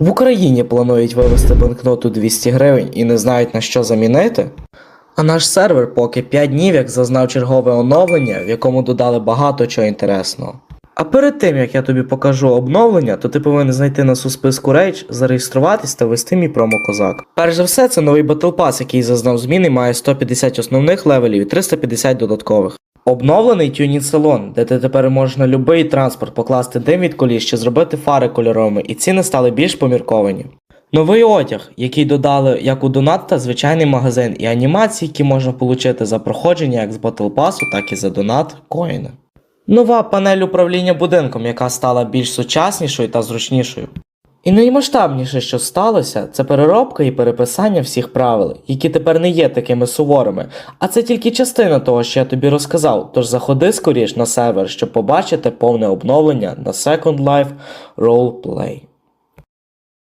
В Україні планують вивести банкноту 200 гривень і не знають на що замінити. А наш сервер поки 5 днів як зазнав чергове оновлення, в якому додали багато чого інтересного. А перед тим як я тобі покажу оновлення, то ти повинен знайти нас у списку Rage, зареєструватись та ввести мій промокозак. Перш за все, це новий Battle Pass, який зазнав зміни, має 150 основних левелів і 350 додаткових. Обновлений тюнінг салон, де тепер можеш на будь-який транспорт покласти дим від коліс чи зробити фари кольоровими, і ціни стали більш помірковані. Новий одяг, який додали як у донат та звичайний магазин, і анімації, які можна отримати за проходження як з Pass, так і за донат коїни. Нова панель управління будинком, яка стала більш сучаснішою та зручнішою. І наймасштабніше, що сталося, це переробка і переписання всіх правил, які тепер не є такими суворими. А це тільки частина того, що я тобі розказав. Тож заходи скоріш на сервер, щоб побачити повне обновлення на Second Life Roleplay.